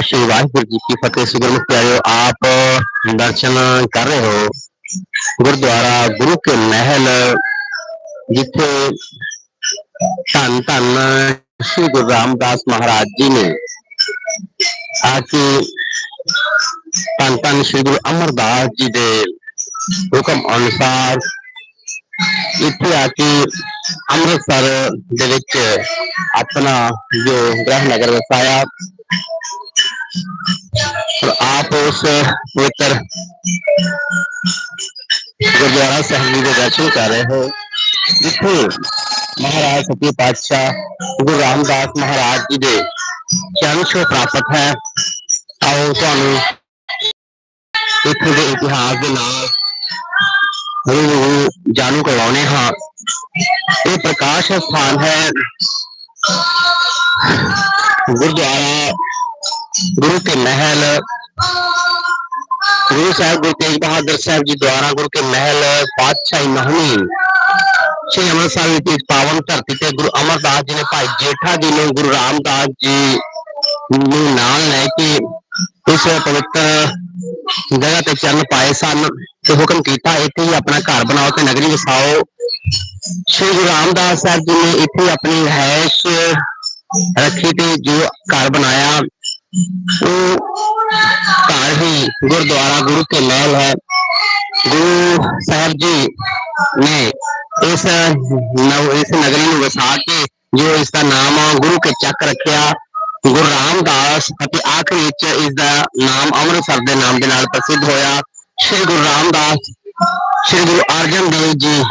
ਸ਼੍ਰੀ ਵਾਹਿਗੁਰੂ ਜੀ ਕੀ ਫਤਿਹ, ਸ੍ਰੀ ਗੁਰੂ ਪਿਆਰਿਓ, ਆਪ ਦਰਸ਼ਨ ਕਰ ਰਹੇ ਹੋ ਗੁਰਦੁਆਰਾ ਗੁਰੂ ਕੇ ਮਹਿਲ, ਜਿੱਥੇ ਧੰਨ ਧੰਨ ਸ਼੍ਰੀ ਗੁਰੂ ਰਾਮਦਾਸ ਮਹਾਰਾਜ ਜੀ ਨੇ ਆ ਕੇ ਧੰਨ ਧੰਨ ਸ਼੍ਰੀ ਗੁਰੂ ਅਮਰਦਾਸ ਜੀ ਦੇ ਹੁਕਮ ਅਨੁਸਾਰ ਇੱਥੇ ਆ ਕੇ ਅੰਮ੍ਰਿਤਸਰ ਦੇ ਵਿੱਚ ਆਪਣਾ ਜੋ ਗ੍ਰਹਿ ਨਗਰ ਵਸਾਇਆ। और आप उस पवित्र गुरुद्वारा सहमी के दर्शन कर रहे हो। जिथे महाराज सती पातशाह, गुरु रामदास महाराज जी के चरण छो प्राप्त है। आओ थानू इतने के इतिहास के नाम जानू करवाने हाँ। ये प्रकाश स्थान है गुरुद्वारा ਗੁਰੂ ਕੇ ਮਹਿਲ। ਗੁਰੂ ਸਾਹਿਬ ਗੁਰੂ ਤੇਗ ਬਹਾਦਰ ਸਾਹਿਬ ਜੀ ਦੁਆਰਾ ਗੁਰੂ ਕੇ ਮਹਿਲ ਪਾਤਸ਼ਾਹੀ ਮਹਮੀ ਸ੍ਰੀ ਅੰਮ੍ਰਿਤਸਰ ਵਿੱਚ ਇਸ ਪਾਵਨ ਧਰਤੀ ਤੇ ਗੁਰੂ ਅਮਰਦਾਸ ਜੀ ਨੇ ਭਾਈ ਜੇਠਾ ਜੀ ਨੂੰ, ਗੁਰੂ ਰਾਮਦਾਸ ਜੀ ਨੂੰ ਨਾਲ ਲੈ ਕੇ ਇਸ ਪਵਿੱਤਰ ਜਗ੍ਹਾ ਤੇ ਚਰਨ ਪਾਏ ਸਨ ਤੇ ਹੁਕਮ ਕੀਤਾ, ਇੱਥੇ ਹੀ ਆਪਣਾ ਘਰ ਬਣਾਓ ਤੇ ਨਗਰੀ ਵਸਾਓ। ਸ੍ਰੀ ਗੁਰੂ ਰਾਮਦਾਸ ਸਾਹਿਬ ਜੀ ਨੇ ਇੱਥੇ ਆਪਣੀ ਰਹਿਸ਼ ਰੱਖੀ ਤੇ ਜੋ ਘਰ ਬਣਾਇਆ। ਉਹ ਘਰ ਹੀ ਗੁਰਦੁਆਰਾ ਗੁਰੂ ਕੇ ਮਹਿਲ ਹੈ। ਗੁਰੂ ਸਾਹਿਬ ਜੀ ਨੇ ਇਸ ਨਵ, ਇਸ ਨਗਰੀ ਨੂੰ ਵਸਾ ਕੇ ਜੋ ਇਸ ਦਾ ਨਾਮ ਗੁਰੂ ਕੇ ਚੱਕ ਰੱਖਿਆ। ਗੁਰੂ ਰਾਮਦਾਸ ਅਤੇ ਆਖਰੀ ਵਿੱਚ ਇਸ ਦਾ ਨਾਮ ਅੰਮ੍ਰਿਤਸਰ ਦੇ ਨਾਮ ਦੇ ਨਾਲ ਪ੍ਰਸਿੱਧ ਹੋਇਆ। ਸ਼੍ਰੀ ਗੁਰੂ ਰਾਮਦਾਸ, ਸ਼੍ਰੀ ਗੁਰੂ ਅਰਜਨ ਦੇਵ ਜੀ,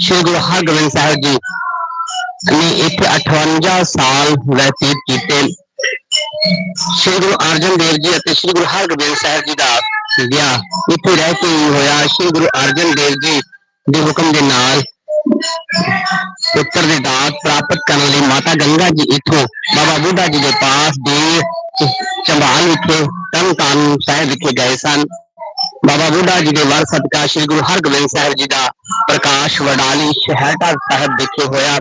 ਸ਼੍ਰੀ ਗੁਰੂ ਹਰਗੋਬਿੰਦ ਸਾਹਿਬ ਜੀ ਨੇ ਇੱਥੇ 58 ਸਾਲ ਬਤੀਤ ਕੀਤੇ। ਸ਼੍ਰੀ ਗੁਰੂ ਅਰਜਨ ਦੇਵ ਜੀ ਅਤੇ ਸ਼੍ਰੀ ਗੁਰੂ ਹਰਗੋਬਿੰਦ ਸਾਹਿਬ ਜੀ ਦਾ ਵਿਆਹ ਇੱਥੇ ਰਹਿ ਕੇ ਹੀ ਹੋਇਆ। ਸ਼੍ਰੀ ਗੁਰੂ ਅਰਜਨ ਦੇਵ ਜੀ ਦੇ ਹੁਕਮ ਦੇ ਨਾਲ ਪੁੱਤਰ ਦੀ ਦਾਤ ਪ੍ਰਾਪਤ ਕਰਨ ਲਈ ਮਾਤਾ ਗੰਗਾ ਜੀ ਇੱਥੋਂ ਬਾਬਾ ਬੁੱਢਾ ਜੀ ਦੇ ਪਾਸ ਦੇ ਚੰਬਾਲ ਵਿਖੇ ਤਨ ਸਾਹਿਬ ਵਿਖੇ ਗਏ ਸਨ। ਬਾਬਾ ਬੁੱਢਾ ਜੀ ਦੇ ਵਰ ਸਦਕਾ ਸ਼੍ਰੀ ਗੁਰੂ ਹਰਗੋਬਿੰਦ ਸਾਹਿਬ ਜੀ ਦਾ ਪ੍ਰਕਾਸ਼ ਵਡਾਲੀ ਸ਼ਹਿਰਟਾ ਸਾਹਿਬ ਵਿਖੇ ਹੋਇਆ।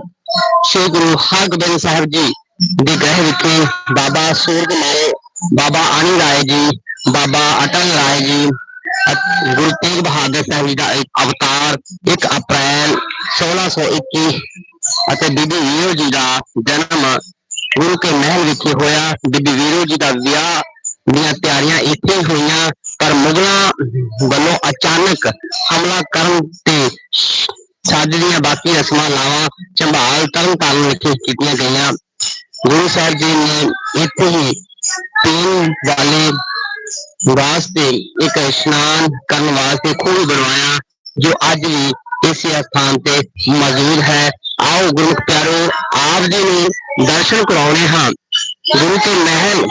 ਸ਼੍ਰੀ ਗੁਰੂ ਹਰਗੋਬਿੰਦ ਸਾਹਿਬ ਜੀ ਦੇ ਗ੍ਰਹਿ ਵਿਖੇ ਬਾਬਾ ਸੂਰਜ ਮਾਰੇ, ਬਾਬਾ ਆਣੀ ਰਾਏ ਜੀ, ਬਾਬਾ ਅਟਲ ਰਾਏ ਜੀ ਗੁਰੂ ਤੇਗ ਬਹਾਦਰ ਸਾਹਿਬ ਜੀ ਦਾ ਇੱਕ ਅਵਤਾਰ 1 ਅਪ੍ਰੈਲ 1621 ਅਤੇ ਬੀਬੀ ਵੀਰੋ ਜੀ ਦਾ ਜਨਮ ਗੁਰੂ ਕੇ ਮਹਿਲ ਵਿਖੇ ਹੋਇਆ। ਬੀਬੀ ਵੀਰੋ ਜੀ ਦਾ ਵਿਆਹ ਦੀਆਂ ਤਿਆਰੀਆਂ ਇੱਥੇ ਹੋਈਆਂ, ਪਰ ਮੁਗਲਾਂ ਵੱਲੋਂ ਅਚਾਨਕ ਹਮਲਾ ਕਰਨ ਤੇ ਛੱਡ ਦੀਆਂ ਬਾਕੀ ਰਸਮਾਂ ਲਾਵਾਂ ਝੰਬਾਲ ਤਰਨ ਤਾਰਨ ਵਿਖੇ ਕੀਤੀਆਂ ਗਈਆਂ। ਗੁਰੂ ਸਾਹਿਬ ਜੀ ਨੇ ਇੱਥੇ ਹੀ ਪੀਣ ਵਾਲੇ ਵਾਸਤੇ ਇੱਕ ਇਸ਼ਨਾਨ ਕਰਨ ਵਾਸਤੇ ਖੂਹ ਬਣਵਾਇਆ, ਜੋ ਅੱਜ ਵੀ ਇਸੇ ਸਥਾਨ ਤੇ ਮੌਜੂਦ ਹੈ। ਆਓ ਗੁਰੂ ਪਿਆਰੋ, ਆਪ ਜੀ ਨੂੰ ਦਰਸ਼ਨ ਕਰਾਉਣੇ ਹਾਂ। ਗੁਰੂ ਕੇ ਮਹਿਲ,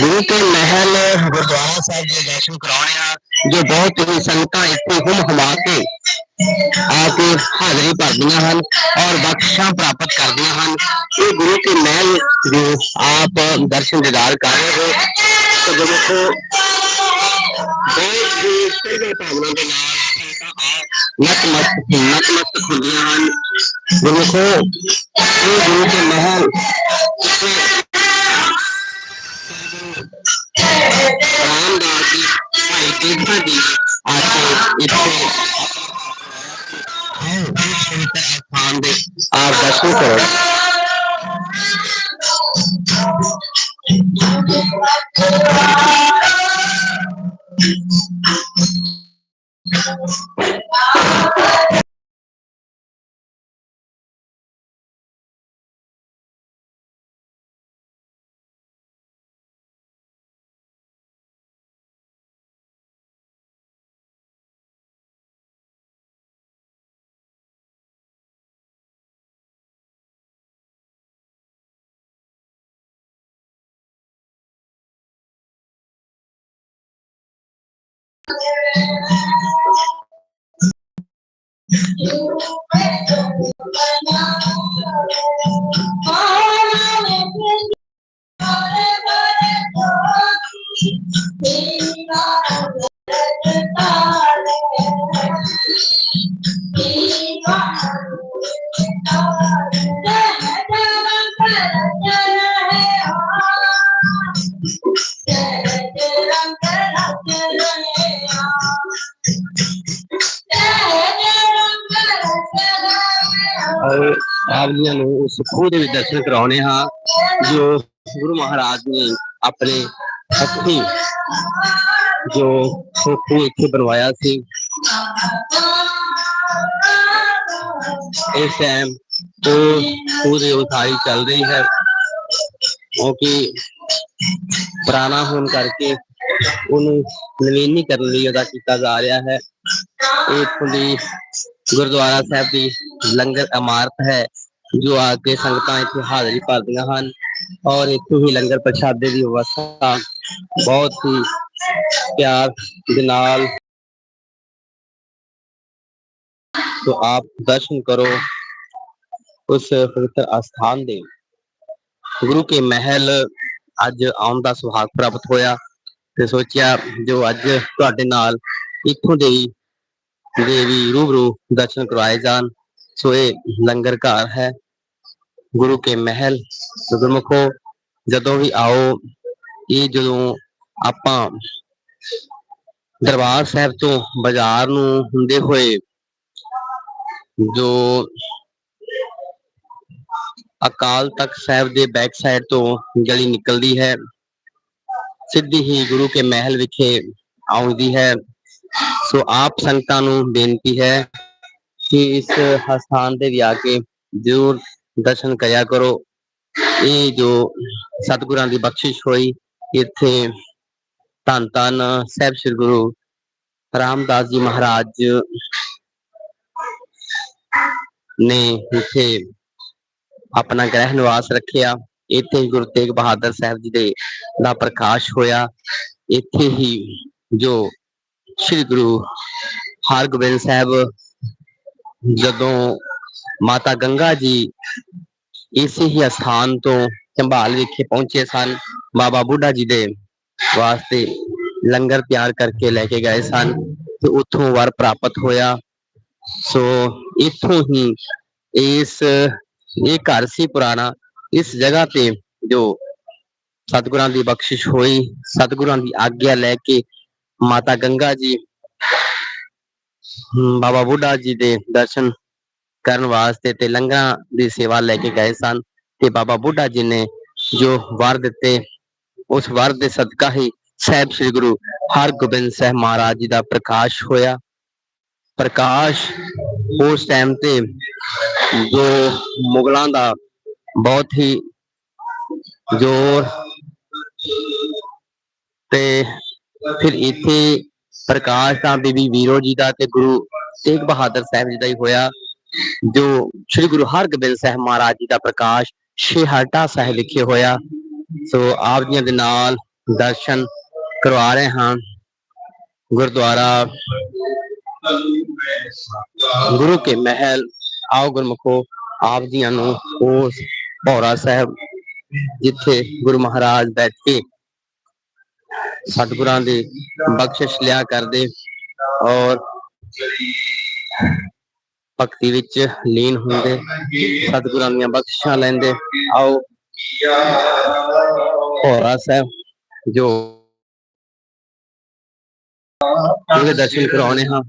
ਗੁਰੂ ਕੇ ਮਹਿਲ ਗੁਰਦੁਆਰਾ ਸਾਹਿਬ ਦੇ ਦਰਸ਼ਨ ਕਰਾਉਣੇ ਆ ਜੋ ਬਹੁਤ ਹੀ ਸੰਗਤਾਂ ਇੱਥੇ ਹੁਮ ਹੁਮਾ ਕੇ ਹਾਜ਼ਰੀ ਭਰਦੀਆਂ ਹਨ ਔਰ ਬਖਸ਼ਾਂ ਪ੍ਰਾਪਤ ਕਰਦੀਆਂ ਹਨ ਇਹ ਗੁਰੂ ਕੇ ਮਹਿਲ ਦੇ ਆਪ ਦਰਸ਼ਨ ਦਿਦਾਰ ਕਰ ਰਹੇ ਹੋ ਤੇ ਦੇਖੋ ਬਹੁਤ ਹੀ ਸਿਰਵੇ ਭਾਵਨਾ ਦੇ ਨਾਲ ਸੰਗਤਾਂ ਆ ਨਤਮਸਤ ਨਤਮਸਤ ਹੁੰਦੀਆਂ ਹਨ ਦੇਖੋ ਇਹ ਗੁਰੂ ਕੇ ਮਹਿਲ ਰਾਮਦਾਸ ਜੀ ਭਾਈ ਤੇਜਾ ਜੀ on the are the suitors. Oh ਜੀਆਂ ਨੂੰ ਉਸ ਖੂਹ ਦੇ ਵਿੱਚ ਦਰਸ਼ਨ ਕਰਾਉਣੇ ਹਾਂ ਜੋ ਗੁਰੂ ਮਹਾਰਾਜ ਨੇ ਆਪਣੇ ਹੱਥੀਂ ਜੋ ਉਹ ਖੂਹ ਇੱਥੇ ਬਣਵਾਇਆ ਸੀ ਇਸ ਟਾਈਮ ਉਹ ਖੂਹ ਦੀ ਉਸਾਰੀ ਚੱਲ ਰਹੀ ਹੈ ਕਿਉਂਕਿ ਪੁਰਾਣਾ ਹੋਣ ਕਰਕੇ ਉਹਨੂੰ ਨਵੀਨੀਕਰਨ ਲਈ ਉਹਦਾ ਕੀਤਾ ਜਾ ਰਿਹਾ ਹੈ ਇਹ ਇੱਥੋਂ ਦੀ ਗੁਰਦੁਆਰਾ ਸਾਹਿਬ ਦੀ ਲੰਗਰ ਇਮਾਰਤ ਹੈ ਜੋ ਆ ਕੇ ਸੰਗਤਾਂ ਇੱਥੇ ਹਾਜ਼ਰੀ ਭਰਦੀਆਂ ਹਨ ਔਰ ਇੱਥੋਂ ਹੀ ਲੰਗਰ ਪ੍ਰਸ਼ਾਦੇ ਦੀ ਵਿਵਸਥਾ ਬਹੁਤ ਹੀ ਪਿਆਰ ਦੇ ਨਾਲ तो आप दर्शन करो उस पवित्र आस्थान ਦੇ ਗੁਰੂ ਕੇ ਮਹਿਲ ਅੱਜ ਆਉਣ ਦਾ ਸੁਭਾਗ ਪ੍ਰਾਪਤ ਹੋਇਆ ਤੇ ਸੋਚਿਆ ਜੋ ਅੱਜ ਤੁਹਾਡੇ ਨਾਲ ਇੱਥੋਂ ਦੇ ਹੀ ਦੇਵੀ ਰੂਬਰੂ ਦਰਸ਼ਨ ਕਰਵਾਏ ਜਾਣ। ਸੋ ਇਹ ਲੰਗਰ ਘਰ ਹੈ। ਗੁਰੂ ਕੇ ਮਹਿਲ ਗੁਰਮੁਖੋ ਜਦੋਂ ਵੀ ਆਓ, ਇਹ ਜਦੋਂ ਆਪਾਂ ਦਰਬਾਰ ਸਾਹਿਬ ਤੋਂ ਬਾਜ਼ਾਰ ਨੂੰ ਹੁੰਦੇ ਹੋਏ ਜੋ ਅਕਾਲ ਤਖਤ ਸਾਹਿਬ ਦੇ ਬੈਕ ਸਾਈਡ ਤੋਂ ਗਲੀ ਨਿਕਲਦੀ ਹੈ, ਸਿੱਧੀ ਹੀ ਗੁਰੂ ਕੇ ਮਹਿਲ ਵਿਖੇ ਆਉਂਦੀ ਹੈ। ਸੋ ਆਪ ਸੰਗਤਾਂ ਨੂੰ ਬੇਨਤੀ ਹੈ ਕਿ ਇਸ ਸਥਾਨ ਤੇ ਵੀ ਆ ਕੇ ਜ਼ਰੂਰ ਦਰਸ਼ਨ ਕਰਿਆ ਕਰੋ। ਇਹ ਜੋ ਸਤਿਗੁਰਾਂ ਦੀ ਬਖਸ਼ਿਸ਼ ਹੋਈ, ਇੱਥੇ ਧੰਨ ਧੰਨ ਸਾਹਿਬ ਸ੍ਰੀ ਗੁਰੂ ਰਾਮਦਾਸ ਜੀ ਮਹਾਰਾਜ ਨੇ ਇੱਥੇ ਆਪਣਾ ਗ੍ਰਹਿ ਨਿਵਾਸ ਰੱਖਿਆ। ਇੱਥੇ ਹੀ ਗੁਰੂ ਤੇਗ ਬਹਾਦਰ ਸਾਹਿਬ ਜੀ ਦੇ ਦਾ ਪ੍ਰਕਾਸ਼ ਹੋਇਆ। ਇੱਥੇ ਹੀ ਜੋ ਸ੍ਰੀ ਗੁਰੂ ਹਰਗੋਬਿੰਦ ਸਾਹਿਬ ਜਦੋਂ ਮਾਤਾ ਗੰਗਾ ਜੀ ਇਸੇ ਹੀ ਸਥਾਨ ਤੋਂ ਸੰਭਾਲ ਵਿਖੇ ਪਹੁੰਚੇ ਸਨ, ਬਾਬਾ ਬੁੱਢਾ ਜੀ ਦੇ ਵਾਸਤੇ ਲੰਗਰ ਤਿਆਰ ਕਰਕੇ ਲੈ ਕੇ ਗਏ ਸਨ ਤੇ ਉੱਥੋਂ ਵਰ ਪ੍ਰਾਪਤ ਹੋਇਆ। ਸੋ ਇੱਥੋਂ ਹੀ ਇਸ, ਇਹ ਘਰ ਸੀ ਪੁਰਾਣਾ। ਇਸ ਜਗ੍ਹਾ ਤੇ ਜੋ ਸਤਿਗੁਰਾਂ ਦੀ ਬਖਸ਼ਿਸ਼ ਹੋਈ, ਸਤਿਗੁਰਾਂ ਦੀ ਆਗਿਆ ਲੈ ਕੇ ਮਾਤਾ ਗੰਗਾ ਜੀ ਬਾਬਾ ਬੁੱਢਾ ਜੀ ਦੇ ਦਰਸ਼ਨ ਕਰਨ ਵਾਸਤੇ ਤੇ ਲੰਗਰਾਂ ਦੀ ਸੇਵਾ ਲੈ ਕੇ ਗਏ ਸਨ ਤੇ ਬਾਬਾ ਬੁੱਢਾ ਜੀ ਨੇ ਜੋ ਵਰ ਦਿੱਤੇ, ਉਸ ਵਰ ਦੇ ਸਦਕਾ ਹੀ ਸਾਹਿਬ ਸ੍ਰੀ ਗੁਰੂ ਹਰਗੋਬਿੰਦ ਸਾਹਿਬ ਮਹਾਰਾਜ ਜੀ ਦਾ ਪ੍ਰਕਾਸ਼ ਹੋਇਆ। ਪ੍ਰਕਾਸ਼ ਉਸ ਟਾਈਮ ਤੇ ਜੋ ਮੁਗਲਾਂ ਦਾ ਬਹੁਤ ਹੀ ਜ਼ੋਰ ਤੇ ਫਿਰ ਇੱਥੇ ਪ੍ਰਕਾਸ਼ ਤਾਂ ਬੀਬੀ ਵੀਰੋ ਜੀ ਦਾ ਤੇ ਗੁਰੂ ਤੇਗ ਬਹਾਦਰ ਸਾਹਿਬ ਜੀ ਦਾ ਹੀ ਹੋਇਆ, ਜੋ ਸ੍ਰੀ ਗੁਰੂ ਹਰਗੋਬਿੰਦ ਸਾਹਿਬ ਮਹਾਰਾਜ ਜੀ ਦਾ ਪ੍ਰਕਾਸ਼ ਛੇਹਰਟਾ ਸਾਹਿਬ ਲਿਖੇ ਹੋਇਆ। ਸੋ ਆਪ ਜੀਆਂ ਦੇ ਨਾਲ ਦਰਸ਼ਨ ਕਰਵਾ ਰਹੇ ਹਾਂ। ਗੁਰਦੁਆਰਾ ਗੁਰੂ ਕੇ ਮਹਿਲ, ਆਓ ਗੁਰਮਖੋ, ਆਪ ਜੀਆਂ ਨੂੰ ਉਸ ਭੌਰਾ ਸਾਹਿਬ ਜਿੱਥੇ ਗੁਰੂ ਮਹਾਰਾਜ ਬੈਠ ਕੇ ਸਤਿਗੁਰਾਂ ਦੀ ਬਖਸ਼ਿਸ਼ ਲਿਆ ਕਰਦੇ ਔਰ ਭਗਤੀ ਵਿੱਚ ਲੀਨ ਹੁੰਦੇ, ਸਤਿਗੁਰਾਂ ਦੀਆਂ ਬਖਸ਼ਿਸ਼ਾਂ ਲੈਂਦੇ। ਆਓ, ਭੌਰਾ ਸਾਹਿਬ, ਜੋ ਉਹਦੇ ਦਰਸ਼ਨ ਕਰਾਉਣੇ ਹਾਂ।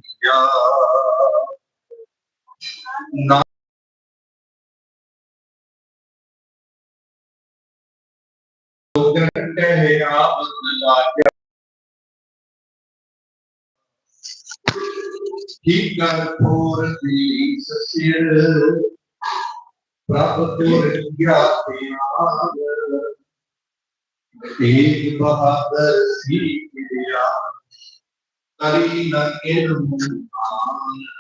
ਠੀਕ ਕਰ ਪੂਰ He got poor Jesus here. Prabhupada Yatiyana. He Bahadur Sikriya. Karina Kirmana.